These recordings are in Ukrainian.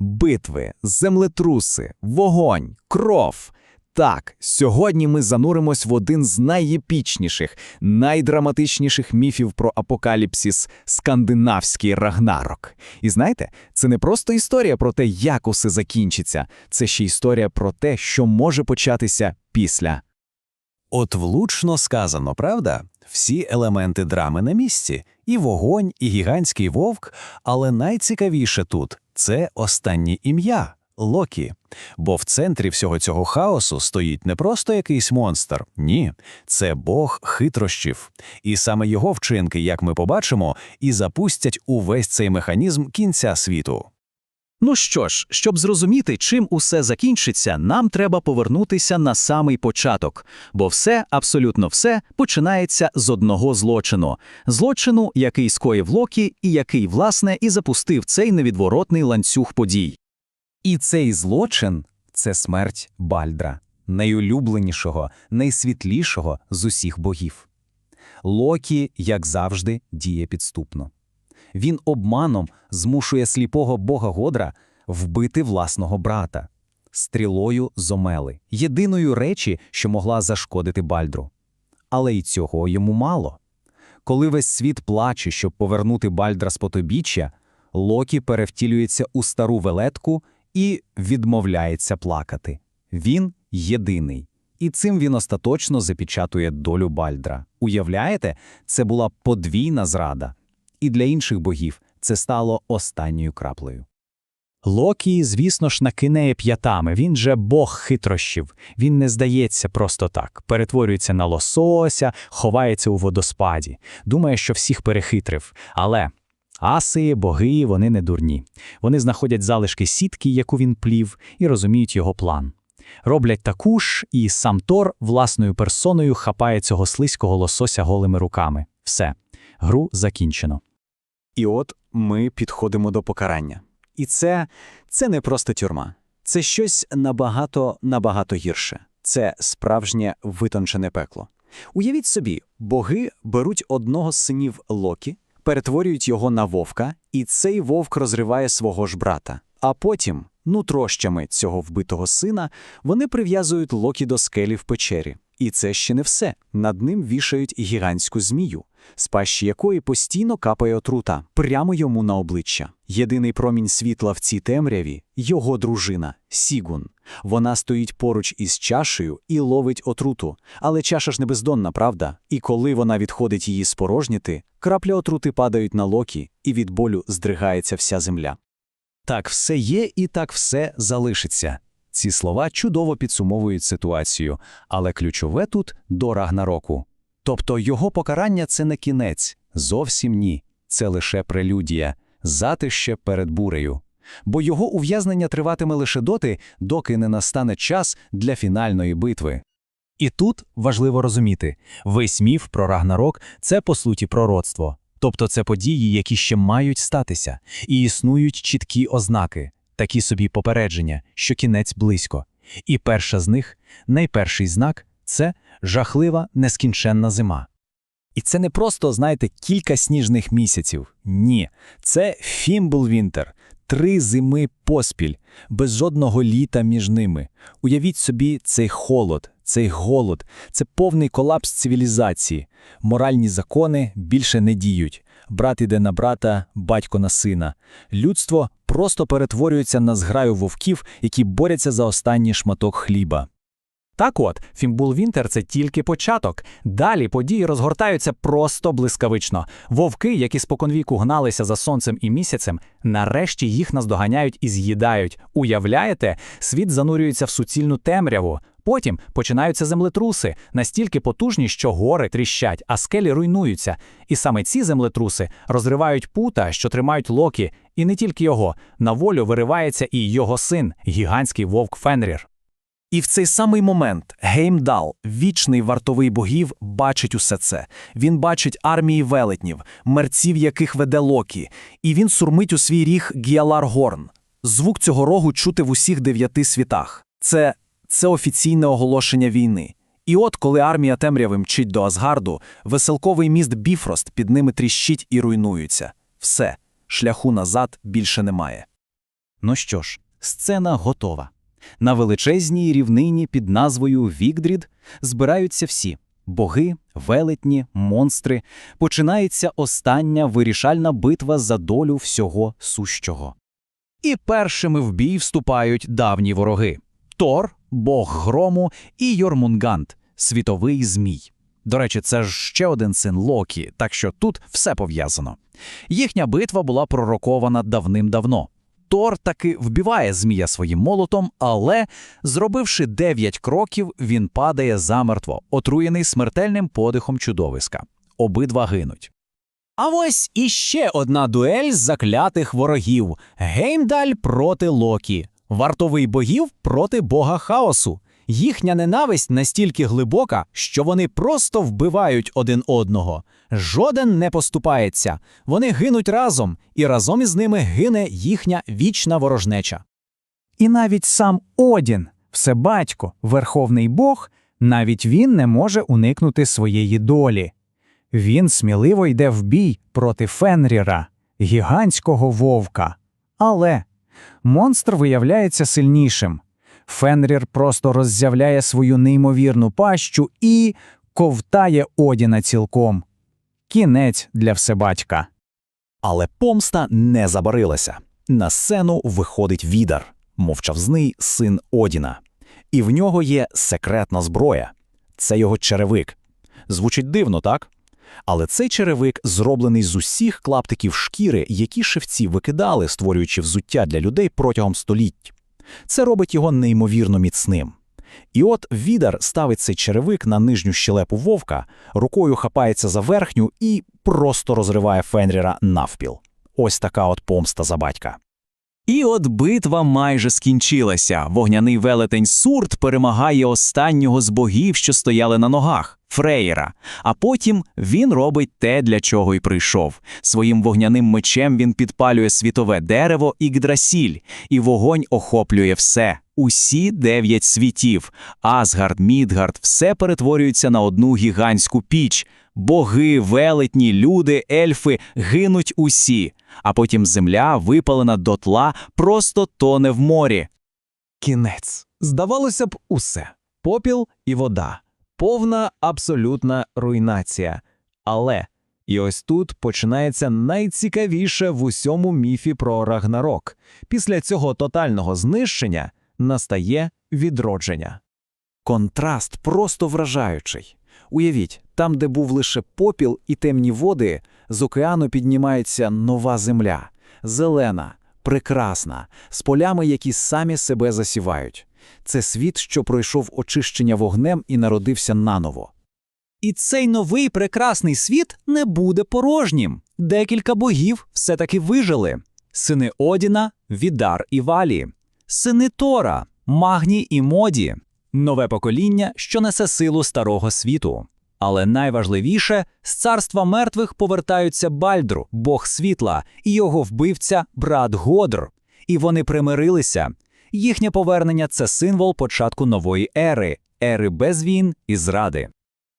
битви, землетруси, вогонь, кров. Так, сьогодні ми зануримось в один з найєпічніших, найдраматичніших міфів про апокаліпсис скандинавський рагнарок. І знаєте, це не просто історія про те, як усе закінчиться, це ще історія про те, що може початися після. От влучно сказано, правда? Всі елементи драми на місці і вогонь, і гігантський вовк, але найцікавіше тут це останнє ім'я Локі. Бо в центрі всього цього хаосу стоїть не просто якийсь монстр, ні, це Бог хитрощів. І саме його вчинки, як ми побачимо, і запустять увесь цей механізм кінця світу. Ну що ж, щоб зрозуміти, чим усе закінчиться, нам треба повернутися на самий початок, бо все, абсолютно все, починається з одного злочину злочину, який скоїв Локі, і який, власне, і запустив цей невідворотний ланцюг подій. І цей злочин це смерть Бальдра, найулюбленішого, найсвітлішого з усіх богів. Локі, як завжди, діє підступно. Він обманом змушує сліпого бога Годра вбити власного брата стрілою з омели, єдиною речі, що могла зашкодити Бальдру. Але й цього йому мало. Коли весь світ плаче, щоб повернути Бальдра з потобіччя, Локі перевтілюється у стару велетку і відмовляється плакати. Він єдиний. І цим він остаточно запечатує долю Бальдра. Уявляєте, це була подвійна зрада. І для інших богів це стало останньою краплею. Локі, звісно ж, накинеє п'ятами. Він же бог хитрощів. Він не здається просто так, перетворюється на лосося, ховається у водоспаді, думає, що всіх перехитрив. Але аси, боги, вони не дурні. Вони знаходять залишки сітки, яку він плів, і розуміють його план. Роблять таку ж, і сам Тор власною персоною хапає цього слизького лосося голими руками. Все, гру закінчено. І от ми підходимо до покарання. І це, це не просто тюрма, це щось набагато набагато гірше. Це справжнє витончене пекло. Уявіть собі, боги беруть одного з синів Локі, перетворюють його на вовка, і цей вовк розриває свого ж брата. А потім, нутрощами цього вбитого сина, вони прив'язують Локі до скелі в печері. І це ще не все. Над ним вішають гігантську змію, з пащі якої постійно капає отрута, прямо йому на обличчя. Єдиний промінь світла в цій темряві його дружина Сігун. Вона стоїть поруч із чашею і ловить отруту. Але чаша ж не бездонна, правда? І коли вона відходить її спорожніти, крапля отрути падають на локі, і від болю здригається вся земля. Так все є і так все залишиться. Ці слова чудово підсумовують ситуацію, але ключове тут до Рагнароку. Тобто його покарання це не кінець, зовсім ні, це лише прелюдія, затище перед бурею. Бо його ув'язнення триватиме лише доти, доки не настане час для фінальної битви. І тут важливо розуміти, весь міф про Рагнарок це по суті пророцтво. Тобто це події, які ще мають статися, і існують чіткі ознаки, такі собі попередження, що кінець близько. І перша з них, найперший знак це жахлива нескінченна зима. І це не просто, знаєте, кілька сніжних місяців. Ні, це Фімблвінтер, три зими поспіль, без жодного літа між ними. Уявіть собі цей холод, цей голод, це повний колапс цивілізації. Моральні закони більше не діють. Брат іде на брата, батько на сина. Людство просто перетворюється на зграю вовків, які борються за останній шматок хліба. Так от, Фімбул Вінтер це тільки початок. Далі події розгортаються просто блискавично. Вовки, які споконвіку гналися за сонцем і місяцем, нарешті їх наздоганяють і з'їдають. Уявляєте, світ занурюється в суцільну темряву. Потім починаються землетруси, настільки потужні, що гори тріщать, а скелі руйнуються. І саме ці землетруси розривають пута, що тримають Локі, і не тільки його. На волю виривається і його син, гігантський вовк Фенрір. І в цей самий момент Геймдал, вічний вартовий богів, бачить усе це. Він бачить армії велетнів, мерців яких веде Локі, і він сурмить у свій ріг Гіалар Горн. Звук цього рогу чути в усіх дев'яти світах. Це, це офіційне оголошення війни. І от, коли армія темряви мчить до Асгарду, веселковий міст Біфрост під ними тріщить і руйнується. Все, шляху назад більше немає. Ну що ж, сцена готова. На величезній рівнині під назвою Вікдрід збираються всі боги, велетні, монстри. Починається остання вирішальна битва за долю всього сущого. І першими в бій вступають давні вороги Тор, бог грому, і Йормунгант, світовий змій. До речі, це ж ще один син Локі, так що тут все пов'язано. Їхня битва була пророкована давним-давно. Тор таки вбиває змія своїм молотом, але, зробивши дев'ять кроків, він падає замертво, отруєний смертельним подихом чудовиська. Обидва гинуть. А ось іще одна дуель заклятих ворогів: Геймдаль проти Локі, вартовий богів проти бога хаосу. Їхня ненависть настільки глибока, що вони просто вбивають один одного. Жоден не поступається. Вони гинуть разом, і разом із ними гине їхня вічна ворожнеча. І навіть сам Одін, всебатько, верховний Бог, навіть він не може уникнути своєї долі. Він сміливо йде в бій проти Фенріра, гігантського вовка. Але монстр виявляється сильнішим. Фенрір просто роззявляє свою неймовірну пащу і ковтає Одіна цілком. Кінець для всебатька. Але помста не забарилася. На сцену виходить відар, мовчазний син Одіна. І в нього є секретна зброя. Це його черевик. Звучить дивно, так? Але цей черевик зроблений з усіх клаптиків шкіри, які шевці викидали, створюючи взуття для людей протягом століть. Це робить його неймовірно міцним. І от відар ставить цей черевик на нижню щелепу вовка, рукою хапається за верхню і просто розриває Фенріра навпіл. Ось така от помста за батька. І от битва майже скінчилася. Вогняний велетень Сурт перемагає останнього з богів, що стояли на ногах Фрейра. А потім він робить те, для чого й прийшов. Своїм вогняним мечем він підпалює світове дерево Ігдрасіль, і вогонь охоплює все. Усі дев'ять світів. Асгард, Мідгард, все перетворюється на одну гігантську піч. Боги, велетні, люди, ельфи гинуть усі, а потім земля, випалена дотла, просто тоне в морі. Кінець. Здавалося б, усе. Попіл і вода. Повна абсолютна руйнація. Але і ось тут починається найцікавіше в усьому міфі про Рагнарок. Після цього тотального знищення настає відродження. Контраст просто вражаючий. Уявіть, там, де був лише попіл і темні води, з океану піднімається нова земля, зелена, прекрасна, з полями, які самі себе засівають. Це світ, що пройшов очищення вогнем і народився наново. І цей новий прекрасний світ не буде порожнім. Декілька богів все-таки вижили: сини Одіна, Відар і Валі, сини Тора, Магні і Моді, нове покоління, що несе силу старого світу. Але найважливіше, з царства мертвих повертаються Бальдру, бог світла, і його вбивця брат Годр. І вони примирилися. Їхнє повернення це символ початку нової ери, ери без війн і зради.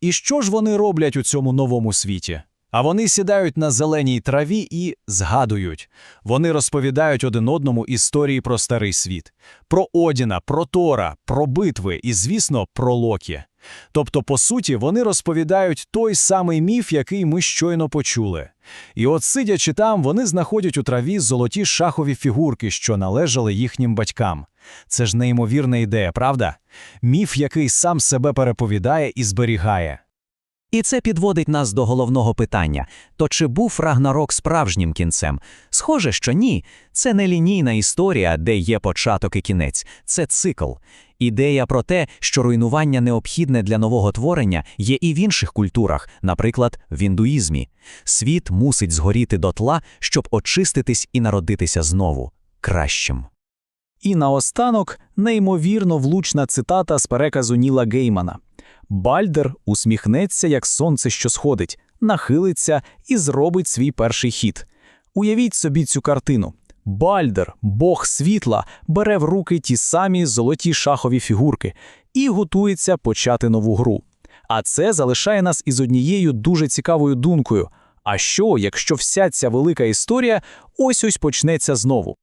І що ж вони роблять у цьому новому світі? А вони сідають на зеленій траві і згадують. Вони розповідають один одному історії про старий світ, про Одіна, про Тора, про битви і, звісно, про Локі. Тобто, по суті, вони розповідають той самий міф, який ми щойно почули. І от, сидячи там, вони знаходять у траві золоті шахові фігурки, що належали їхнім батькам. Це ж неймовірна ідея, правда? Міф, який сам себе переповідає і зберігає. І це підводить нас до головного питання: то чи був Рагнарок справжнім кінцем? Схоже, що ні. Це не лінійна історія, де є початок і кінець, це цикл. Ідея про те, що руйнування необхідне для нового творення, є і в інших культурах, наприклад, в індуїзмі. Світ мусить згоріти дотла, щоб очиститись і народитися знову кращим. І наостанок неймовірно влучна цитата з переказу Ніла Геймана. Бальдер усміхнеться, як сонце, що сходить, нахилиться і зробить свій перший хід. Уявіть собі цю картину. Бальдер, бог світла, бере в руки ті самі золоті шахові фігурки і готується почати нову гру. А це залишає нас із однією дуже цікавою думкою. А що, якщо вся ця велика історія ось ось почнеться знову?